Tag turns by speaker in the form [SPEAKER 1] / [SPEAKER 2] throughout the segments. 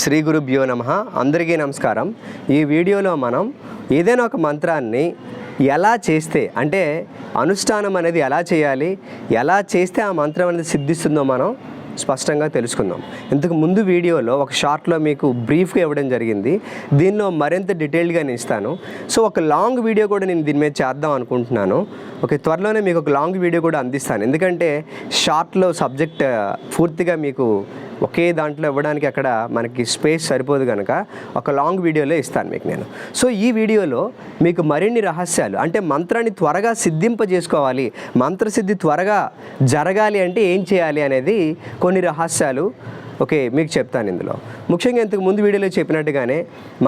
[SPEAKER 1] శ్రీ గురుభ్యో నమ. అందరికీ నమస్కారం. ఈ వీడియోలో మనం ఏదైనా ఒక మంత్రాన్ని ఎలా చేస్తే అంటే అనుష్ఠానం అనేది ఎలా చేయాలి ఎలా చేస్తే ఆ మంత్రం అనేది సిద్ధిస్తుందో మనం స్పష్టంగా తెలుసుకుందాం. ఇంతకు ముందు వీడియోలో ఒక షార్ట్లో మీకు బ్రీఫ్గా ఇవ్వడం జరిగింది. దీనిలో మరింత డీటెయిల్డ్గా నేను ఇస్తాను. సో ఒక లాంగ్ వీడియో కూడా నేను దీని మీద చేద్దాం అనుకుంటున్నాను. ఓకే త్వరలోనే మీకు ఒక లాంగ్ వీడియో కూడా అందిస్తాను. ఎందుకంటే షార్ట్లో సబ్జెక్ట్ పూర్తిగా మీకు ఒకే దాంట్లో ఇవ్వడానికి అక్కడ మనకి స్పేస్ సరిపోదు కనుక ఒక లాంగ్ వీడియోలో ఇస్తాను మీకు నేను. సో ఈ వీడియోలో మీకు మరిన్ని రహస్యాలు అంటే మంత్రాన్ని త్వరగా సిద్ధింపజేసుకోవాలి మంత్రసిద్ధి త్వరగా జరగాలి అంటే ఏం చేయాలి అనేది కొన్ని రహస్యాలు ఓకే మీకు చెప్తాను ఇందులో. ముఖ్యంగా ఇంతకు ముందు వీడియోలో చెప్పినట్టుగానే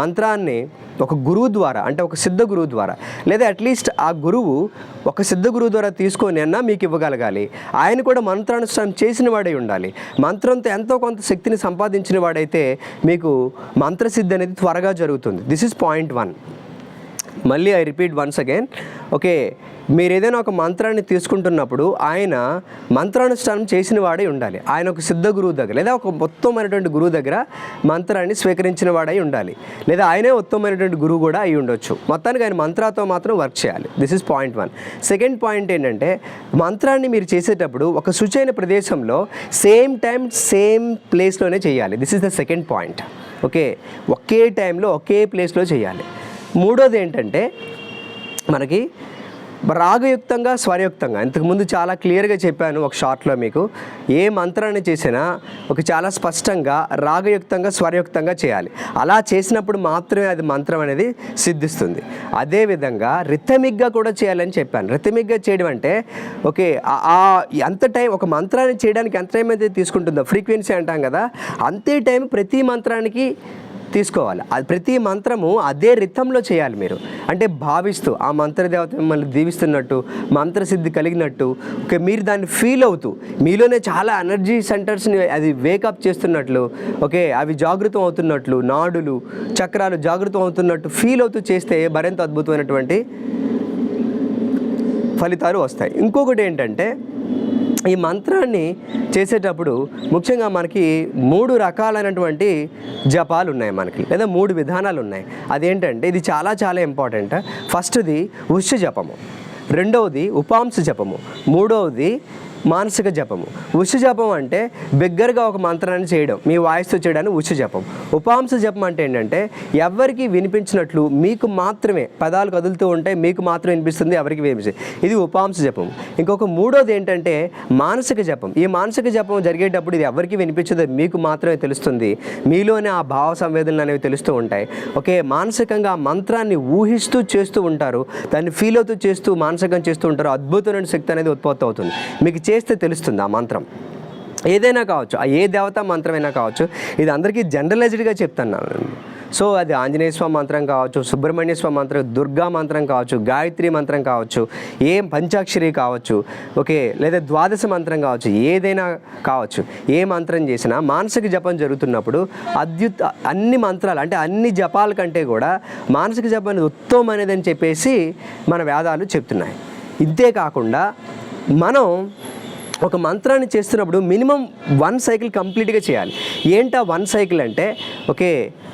[SPEAKER 1] మంత్రాన్ని ఒక గురువు ద్వారా అంటే ఒక సిద్ధ గురువు ద్వారా లేదా అట్లీస్ట్ ఆ గురువు ఒక సిద్ధ గురువు ద్వారా తీసుకొని అన్నా మీకు ఇవ్వగలగాలి. ఆయన కూడా మంత్రానుష్ఠానం చేసిన వాడై ఉండాలి. మంత్రంతో ఎంతో కొంత శక్తిని సంపాదించిన వాడైతే మీకు మంత్రసిద్ధి అనేది త్వరగా జరుగుతుంది. దిస్ ఇస్ పాయింట్ వన్ మళ్ళీ I repeat once again okay మీరు ఏదైనా ఒక మంత్రాన్ని తీసుకుంటున్నప్పుడు ఆయన మంత్రానుష్ఠానం చేసిన వాడై ఉండాలి. ఆయన ఒక సిద్ధ గురువు దగ్గర లేదా ఒక ఉత్తమమైనటువంటి గురువు దగ్గర మంత్రాన్ని స్వీకరించిన వాడై ఉండాలి. లేదా ఆయనే ఉత్తమమైనటువంటి గురువు కూడా అయి ఉండొచ్చు. మొత్తానికి ఆయన మంత్రాతో మాత్రం వర్క్ చేయాలి. This is point one second point ఏంటంటే మంత్రాన్ని మీరు చేసేటప్పుడు ఒక శుచైన ప్రదేశంలో సేమ్ టైం సేమ్ ప్లేస్లోనే చేయాలి. This is the second point okay ఒకే టైంలో ఒకే ప్లేస్లో చేయాలి. మూడోది ఏంటంటే మనకి రాగయుక్తంగా స్వరయుక్తంగా. ఇంతకుముందు చాలా క్లియర్గా చెప్పాను ఒక షార్ట్లో మీకు. ఏ మంత్రాన్ని చేసినా ఒక చాలా స్పష్టంగా రాగయుక్తంగా స్వరయుక్తంగా చేయాలి. అలా చేసినప్పుడు మాత్రమే అది మంత్రం అనేది సిద్ధిస్తుంది. అదేవిధంగా రిథమిక్గా కూడా చేయాలని చెప్పాను. రిథమిక్గా చేయడం అంటే ఓకే ఆ- ఆ ఎంత టైం ఒక మంత్రాన్ని చేయడానికి ఎంత టైం అయితే తీసుకుంటుందో ఫ్రీక్వెన్సీ అంటాం కదా అంతే టైం ప్రతి మంత్రానికి తీసుకోవాలి. అది ప్రతి మంత్రము అదే రిథంలో చేయాలి మీరు. అంటే భావిస్తూ ఆ మంత్రదేవత మిమ్మల్ని దీవిస్తున్నట్టు మంత్రసిద్ధి కలిగినట్టు ఓకే మీరు దాన్ని ఫీల్ అవుతూ మీలోనే చాలా ఎనర్జీ సెంటర్స్ని అది వేకప్ చేస్తున్నట్లు ఓకే అవి జాగృతం అవుతున్నట్లు నాడులు చక్రాలు జాగృతం అవుతున్నట్టు ఫీల్ అవుతూ చేస్తే మరింత అద్భుతమైనటువంటి ఫలితాలు వస్తాయి. ఇంకొకటి ఏంటంటే ఈ మంత్రాన్ని చేసేటప్పుడు ముఖ్యంగా మనకి మూడు రకాలైనటువంటి జపాలు ఉన్నాయి మనకి లేదా మూడు విధానాలు ఉన్నాయి. అదేంటంటే ఇది చాలా చాలా ఇంపార్టెంట్ ఫస్ట్ది ఉష జపము రెండవది ఉపాంశ జపము మూడవది మానసిక జపము. ఉష జపం అంటే బిగ్గరగా ఒక మంత్రాన్ని చేయడం. మీ వాయిస్తో చేయడాన్ని ఉష జపం. ఉపాంస జపం అంటే ఏంటంటే ఎవరికి వినిపించినట్లు మీకు మాత్రమే పదాలు కదులుతూ ఉంటాయి మీకు మాత్రమే వినిపిస్తుంది ఎవరికి వినిపిస్తుంది ఇది ఉపాంస జపం. ఇంకొక మూడోది ఏంటంటే మానసిక జపం. ఈ మానసిక జపం జరిగేటప్పుడు ఇది ఎవరికి వినిపించదో మీకు మాత్రమే తెలుస్తుంది. మీలోనే ఆ భావ సంవేదనలు అనేవి తెలుస్తూ ఉంటాయి. ఓకే మానసికంగా ఆ మంత్రాన్ని ఊహిస్తూ చేస్తూ ఉంటారు. దాన్ని ఫీల్ అవుతూ చేస్తూ మానసికంగా చేస్తూ ఉంటారు. అద్భుతమైన శక్తి అనేది ఉత్పత్తి అవుతుంది. మీకు చేస్తే తెలుస్తుంది ఆ మంత్రం. ఏదైనా కావచ్చు ఆ ఏ దేవతా మంత్రమైనా కావచ్చు ఇది అందరికీ జనరలైజ్డ్గా చెప్తాను సో అది ఆంజనేయ స్వామి మంత్రం కావచ్చు సుబ్రహ్మణ్య స్వామి మంత్రం దుర్గా మంత్రం కావచ్చు గాయత్రి మంత్రం కావచ్చు ఏం పంచాక్షరి కావచ్చు ఓకే లేదా ద్వాదశ మంత్రం కావచ్చు ఏదైనా కావచ్చు ఏ మంత్రం చేసినా మానసిక జపం జరుగుతున్నప్పుడు అద్యుత్ అన్ని మంత్రాలు అంటే అన్ని జపాల కంటే కూడా మానసిక జపం అనేది ఉత్తమమైనది అని చెప్పేసి మన వేదాలు చెప్తున్నాయి. ఇంతే కాకుండా మనం ఒక మంత్రాన్ని చేస్తున్నప్పుడు మినిమం వన్ సైకిల్ కంప్లీట్గా చేయాలి. ఏంటా వన్ సైకిల్ అంటే okay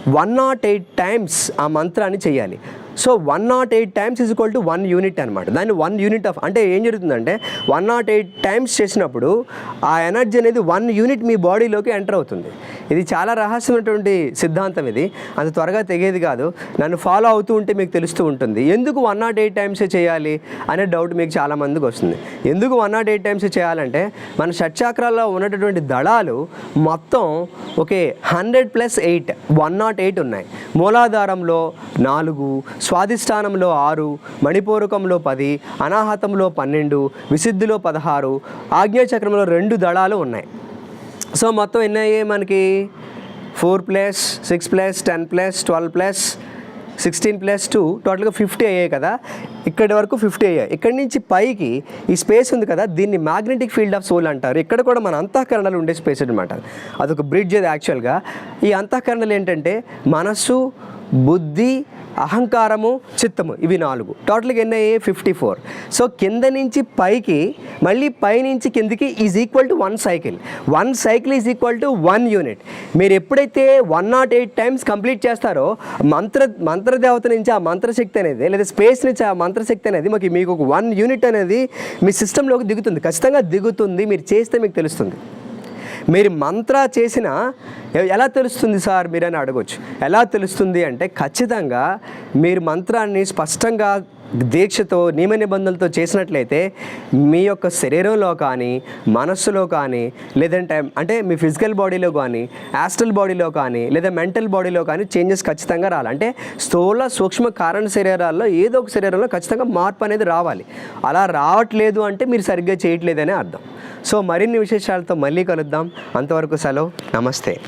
[SPEAKER 1] one naught eight times ఆ మంత్రాన్ని చేయాలి. So one naught eight times is equal to one unit అనమాట దాన్ని వన్ యూనిట్ ఆఫ్ అంటే ఏం జరుగుతుందంటే వన్ నాట్ ఎయిట్ టైమ్స్ చేసినప్పుడు ఆ ఎనర్జీ అనేది వన్ యూనిట్ మీ బాడీలోకి ఎంటర్ అవుతుంది. ఇది చాలా రహస్యమైనటువంటి సిద్ధాంతం ఇది. అంత త్వరగా తెగేది కాదు. నన్ను ఫాలో అవుతూ ఉంటే మీకు తెలుస్తూ ఉంటుంది. ఎందుకు వన్ నాట్ ఎయిట్ టైమ్సే చేయాలి అనే డౌట్ మీకు చాలా మందికి వస్తుంది. ఎందుకు వన్ నాట్ ఎయిట్ టైమ్స్ చేయాలంటే మన షట్చాక్రాల్లో ఉన్నటువంటి దళాలు మొత్తం okay hundred plus eight one naught eight ఉన్నాయి. మూలాధారంలో నాలుగు స్వాధిష్టానంలో ఆరు మణిపూరకంలో పది అనాహతంలో పన్నెండు విశుద్ధిలో పదహారు ఆజ్ఞాచక్రంలో రెండు దళాలు ఉన్నాయి. సో మొత్తం ఎన్ని అయ్యాయి మనకి? Four plus six plus ten plus twelve plus sixteen plus two. టోటల్గా ఫిఫ్టీ అయ్యాయి కదా? ఇక్కడి వరకు ఫిఫ్టీ అయ్యాయి. ఇక్కడి నుంచి పైకి ఈ స్పేస్ ఉంది కదా దీన్ని మ్యాగ్నెటిక్ ఫీల్డ్ ఆఫ్ సోల్ అంటారు. ఇక్కడ కూడా మన అంతఃకరణలు ఉండే స్పేస్ అనమాట అదొక బ్రిడ్జ్ అది యాక్చువల్గా ఈ అంతఃకరణలు ఏంటంటే మనస్సు బుద్ధి అహంకారము చిత్తము ఇవి నాలుగు. టోటల్గా ఎన్ని అయ్యాయి ఫిఫ్టీ ఫోర్ సో కింద నుంచి పైకి మళ్ళీ పై నుంచి కిందికి is equal to one cycle one cycle is equal to one unit మీరు ఎప్పుడైతే one naught eight times complete చేస్తారో మంత్ర మంత్రదేవత నుంచి ఆ మంత్రశక్తి అనేది లేదా స్పేస్ నుంచి ఆ మంత్రశక్తి అనేది మాకు మీకు ఒక వన్ యూనిట్ అనేది మీ సిస్టంలోకి దిగుతుంది. ఖచ్చితంగా దిగుతుంది. మీరు చేస్తే మీకు తెలుస్తుంది. మీరు మంత్ర చేసిన ఎలా తెలుస్తుంది సార్ మీరని అడగొచ్చు. ఎలా తెలుస్తుంది అంటే ఖచ్చితంగా మీరు మంత్రాన్ని స్పష్టంగా దీక్షతో నియమ నిబంధనలతో చేసినట్లయితే మీ యొక్క శరీరంలో కానీ మనస్సులో కానీ లేదంటే అంటే మీ ఫిజికల్ బాడీలో కానీ యాస్ట్రల్ బాడీలో కానీ లేదా మెంటల్ బాడీలో కానీ చేంజెస్ ఖచ్చితంగా రావాలి. అంటే స్థూల సూక్ష్మ కారణ శరీరాల్లో ఏదో ఒక శరీరంలో ఖచ్చితంగా మార్పు అనేది రావాలి. అలా రావట్లేదు అంటే మీరు సరిగ్గా చేయట్లేదనే అర్థం. సో మరిన్ని విశేషాలతో మళ్ళీ కలుద్దాం. అంతవరకు సెలవు. నమస్తే.